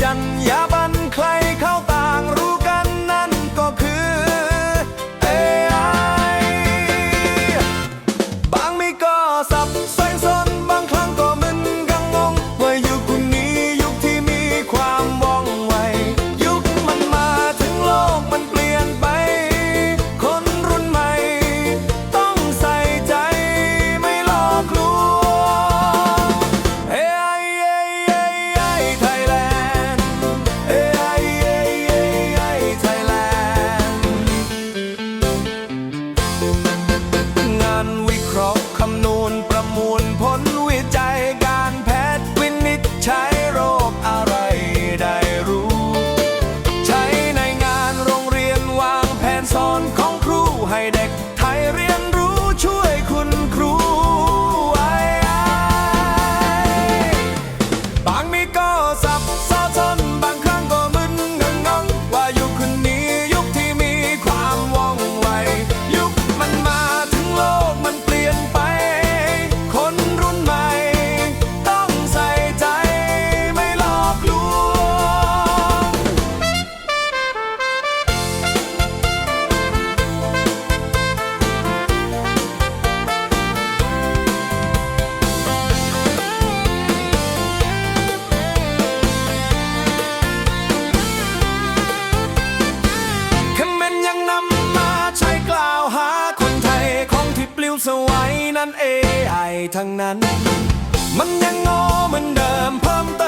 จันยับ นั้น AI ทั้งนั้น มันยังงอเหมือนเดิมเพิ่มเติม